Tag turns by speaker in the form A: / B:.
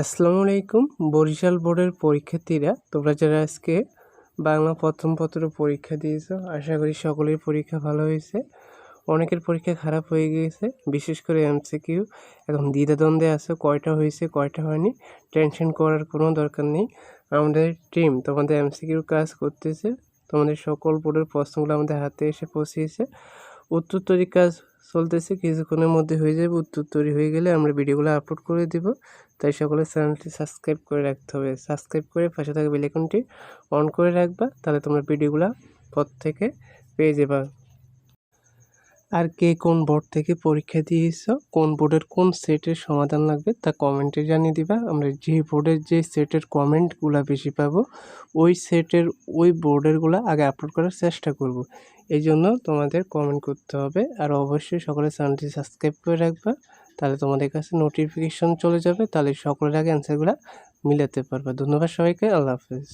A: আসসালামু আলাইকুম। বরিশাল বোর্ডের পরীক্ষার্থীরা, তোমরা যারা আজকে বাংলা প্রথম পত্র পরীক্ষা দিয়েছ, আশা করি সকলের পরীক্ষা ভালো হয়েছে। অনেকের পরীক্ষা খারাপ হয়ে গিয়েছে, বিশেষ করে এমসিকিউ। এখন দ্বিধাদ্বন্দ্বে আছে, কয়টা হয়েছে, কয়টা হয়নি, টেনশন করার কোনো দরকার নেই। আমাদের টিম তোমাদের এমসিকিউ কাজ করতেছে, তোমাদের সকল বোর্ডের প্রশ্নগুলো আমাদের হাতে এসে পৌঁছিয়েছে উত্তর তৈরি কাজ চলতেছে, কিছুক্ষণের মধ্যে হয়ে যাবে, উত্তর তৈরি হয়ে গেলে আমরা ভিডিওগুলো আপলোড করে দেব। তাই সকলে চ্যানেলটি সাবস্ক্রাইব করে রাখতে হবে। সাবস্ক্রাইব করে পাশে থাকা বেলাইকনটি অন করে রাখবা, তাহলে তোমরা ভিডিওগুলো পর থেকে পেয়ে যাবা। আর কে কোন বোর্ড থেকে পরীক্ষা দিয়েছ, কোন বোর্ডের কোন সেটের সমাধান লাগবে তা কমেন্টে জানিয়ে দিবা। আমরা যে বোর্ডের যে সেটের কমেন্টগুলো বেশি পাবো, ওই সেটের ওই বোর্ডেরগুলো আগে আপলোড করার চেষ্টা করব। এই জন্য তোমাদের কমেন্ট করতে হবে আর অবশ্যই সকলে চ্যানেলটি সাবস্ক্রাইব করে রাখবা, তাহলে তোমাদের কাছে নোটিফিকেশন চলে যাবে, তাহলে সকলের আগে অ্যান্সারগুলো মিলাতে পারবে। ধন্যবাদ সবাইকে, আল্লাহ হাফেজ।